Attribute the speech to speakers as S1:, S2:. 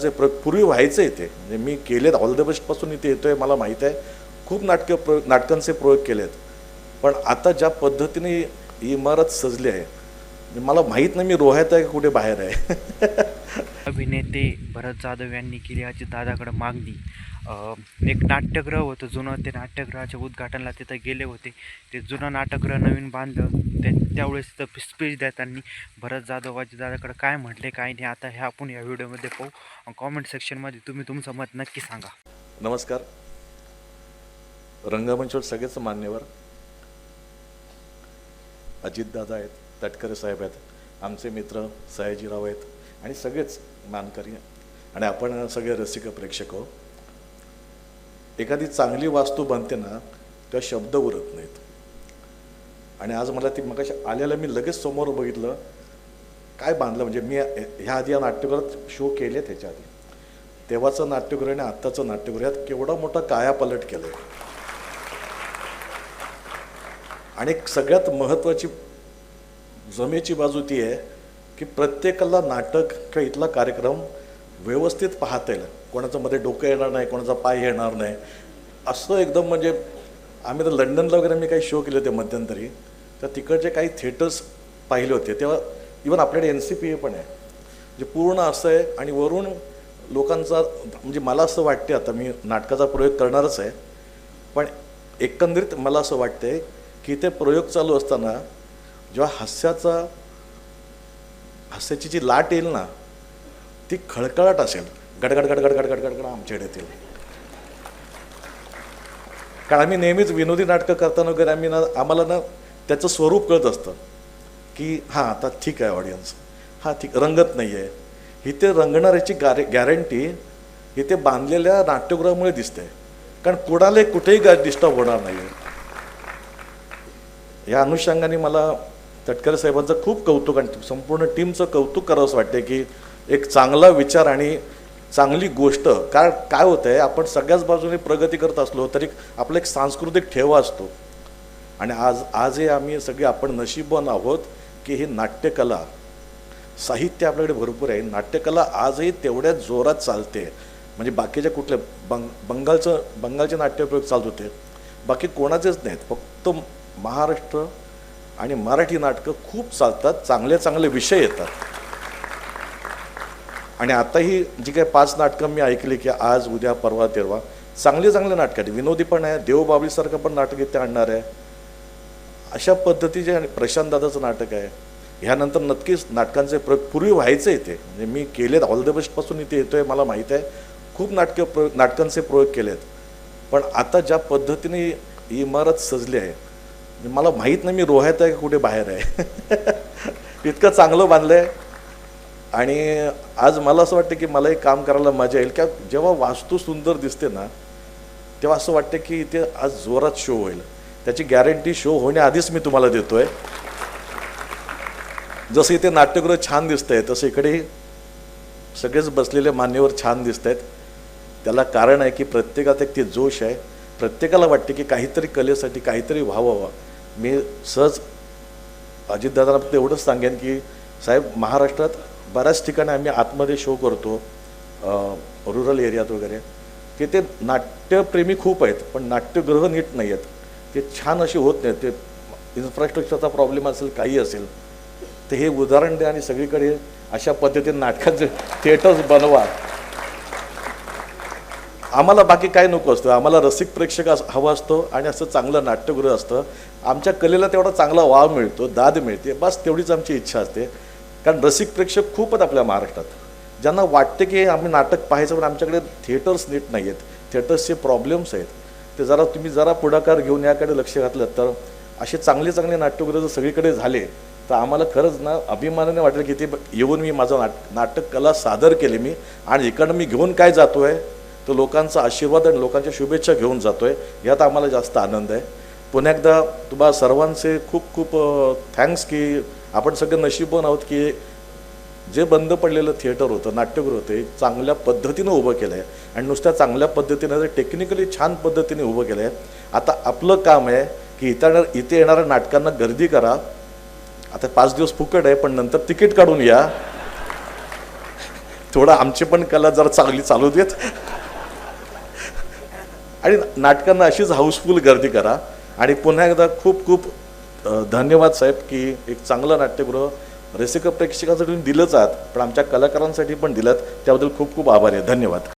S1: नाटकांचे प्र पूर्वी व्हायचं इथे म्हणजे मी केलेत ऑल द बेस्टपासून इथे येतो आहे मला माहीत आहे. खूप नाटकं प्र नाटकांचे प्रयोग केलेत. पण आता ज्या पद्धतीने ही इमारत सजली आहे म्हणजे मला माहीत नाही मी रोह्यात आहे कुठे बाहेर आहे.
S2: अभिनेते भरत जाधव यांनी केली याची दादाकडे मागणी. एक नाट्यगृह होतं. जुनं ते नाट्यगृहाच्या उद्घाटनाला तिथं गेले होते. ते जुनं नाट्यगृह नवीन बांधलं. ते त्यावेळेस तिथं स्पीच देताना भरत जाधव अजित दादाकडे काय म्हटले काय नाही आता हे आपण या व्हिडिओमध्ये पाहू. कॉमेंट सेक्शनमध्ये तुम्ही तुमचं मत नक्की सांगा.
S1: नमस्कार. रंगमंचवर सगळेच मान्यवर अजितदादा आहेत तटकरे साहेब आहेत आमचे मित्र सयाजीराव आहेत आणि सगळेच मानकरी आणि आपण सगळे रसिक प्रेक्षक आहोत. एखादी चांगली वास्तू बनते ना तेव्हा शब्द उरत नाहीत. आणि आज मला ती मग आल्याला मी लगेच समोर बघितलं काय बांधलं म्हणजे मी ह्या आधी या नाट्यगृहात शो केलेत त्याच्या आधी तेव्हाचं नाट्यगृह आणि आत्ताचं नाट्यगृह यात केवढा मोठा कायापालट केलं आणि सगळ्यात महत्त्वाची जमेची बाजू ती आहे की प्रत्येकाला नाटक किंवा इथला कार्यक्रम व्यवस्थित पाहता येईल कोणाचं मध्ये डोकं येणार नाही कोणाचा पाय येणार नाही. असं एकदम म्हणजे आम्ही तर लंडनला वगैरे मी काही शो केले होते मध्यंतरी. तर तिकडचे काही थिएटर्स पाहिले होते. तेव्हा इवन आपल्याकडे एन सी पी ए पण आहे. जे पूर्ण असं आहे आणि वरून लोकांचा म्हणजे मला असं वाटते आता मी नाटकाचा प्रयोग करणारच आहे पण एकंदरीत मला असं वाटते की ते प्रयोग चालू असताना जेव्हा हास्याचा हास्याची जी लाट येईल ना ती खळखळाट असेल. गडगड गडगड गडगड गडगड आमच्याकडे येतील. कारण आम्ही नेहमीच विनोदी नाटकं करताना वगैरे आम्ही ना आम्हाला ना त्याचं स्वरूप कळत असतं. की हां आता ठीक आहे ऑडियन्स हां ठीक रंगत नाही आहे इथे रंगणाऱ्याची गारे गॅरंटी इथे बांधलेल्या नाट्यगृहामुळे दिसते. कारण कुणालाही कुठेही गा डिस्टर्ब होणार नाही या अनुषंगाने मला तटकरे साहेबांचं खूप कौतुक आणि संपूर्ण टीमचं कौतुक करावंसं वाटते की एक चांगला विचार आणि चांगली गोष्ट. कारण काय होतं आहे आपण सगळ्याच बाजूने प्रगती करत असलो तरी आपला एक सांस्कृतिक ठेवा असतो. आणि आज आजही आम्ही सगळे आपण नशीबवान आहोत की ही नाट्यकला साहित्य आपल्याकडे भरपूर आहे. नाट्यकला आजही तेवढ्याच जोरात चालते. म्हणजे बाकीच्या कुठल्या बंग बंगालचं बंगालचे नाट्यप्रयोग चालत होते. बाकी कोणाचेच नाहीत. फक्त महाराष्ट्र आणि मराठी नाटकं खूप चालतात. चांगले चांगले विषय येतात. आणि आताही जी काही पाच नाटकं मी ऐकली की आज उद्या परवा तेरवा चांगली चांगले नाटकं आहेत. विनोदी पण आहे देवबाबळीसारखं पण नाटक इथे आणणार आहे. अशा पद्धतीचे आणि प्रशांत दादाचं नाटक आहे. ह्यानंतर नक्कीच नाटकांचे प्र पूर्वी व्हायचं ते म्हणजे मी केलेत ऑल द बेस्टपासून इथे येतो आहे मला माहीत आहे. खूप नाटकं प्र नाटकांचे प्रयोग केलेत. पण आता ज्या पद्धतीने ही इमारत सजली आहे म्हणजे मला माहीत नाही मी रोह्यात आहे का कुठे बाहेर आहे. इतकं चांगलं बांधलं आहे आणि आज मला असं वाटतं की मला एक काम करायला मजा येईल. का जेव्हा वास्तू सुंदर दिसते ना तेव्हा असं वाटतं की इथे आज जोरात शो होईल. त्याची गॅरंटी शो होण्याआधीच मी तुम्हाला देतोय. जसं इथे नाट्यगृह छान दिसत आहे तसं इकडे सगळेच बसलेले मान्यवर छान दिसत आहेत त्याला कारण आहे की प्रत्येकात एक ते जोश आहे. प्रत्येकाला वाटते की काहीतरी कलेसाठी काहीतरी व्हावं. मी सहज अजितदादांना फक्त एवढंच सांगेन की साहेब महाराष्ट्रात बऱ्याच ठिकाणी आम्ही आतमध्ये शो करतो रुरल एरियात वगैरे. तिथे ते नाट्यप्रेमी खूप आहेत पण नाट्यगृह नीट नाही आहेत ते छान असे होत नाहीत. ते इन्फ्रास्ट्रक्चरचा प्रॉब्लेम असेल काही असेल तर हे उदाहरण द्या आणि सगळीकडे अशा पद्धतीने नाटकाचे थिएटर्स बनवा. आम्हाला बाकी काय नको असतं. आम्हाला रसिक प्रेक्षक हवा असतो आणि असं चांगलं नाट्यगृह असतं. आमच्या कलेला तेवढा चांगला वाव मिळतो दाद मिळते. बस तेवढीच आमची इच्छा असते. कारण रसिक प्रेक्षक खूपच आपल्या महाराष्ट्रात ज्यांना वाटते की आम्ही नाटक पाहायचं पण आमच्याकडे थिएटर्स नीट नाही आहेत थिएटर्सचे प्रॉब्लेम्स आहेत. ते जरा तुम्ही जरा पुढाकार घेऊन याकडे लक्ष घातलं तर असे चांगले चांगले नाट्यगृह जर सगळीकडे झाले तर आम्हाला खरंच ना अभिमानाने वाटेल की ते येऊन मी माझं नाट नाटक कला सादर केली मी आणि इकडनं मी घेऊन काय जातो आहे तर लोकांचा आशीर्वाद आणि लोकांच्या शुभेच्छा घेऊन जातो आहे यात आम्हाला जास्त आनंद आहे. पुन्हा एकदा तुम्हाला सर्वांचे खूप खूप थँक्स की आपण सगळे नशीबवान आहोत की जे बंद पडलेलं थिएटर होतं नाट्यगृह होते हे चांगल्या पद्धतीनं उभं केलं आहे आणि नुसत्या चांगल्या पद्धतीनं टेक्निकली छान पद्धतीने उभं केलं आहे आता आपलं काम आहे की इथं इथे येणाऱ्या नाटकांना गर्दी करा. आता पाच दिवस फुकट आहे पण नंतर तिकीट काढून या. थोडं आमची पण कला जरा चांगली चालू देत. आणि नाटकांना अशीच हाऊसफुल गर्दी करा. आणि पुन्हा एकदा खूप खूप धन्यवाद साहेब की एक चांगलं नाट्यगृह रसिक प्रेक्षकांसाठी तुम्ही दिलंच आहात पण आमच्या कलाकारांसाठी पण दिलं त्याबद्दल खूप खूप आभार आहे. धन्यवाद.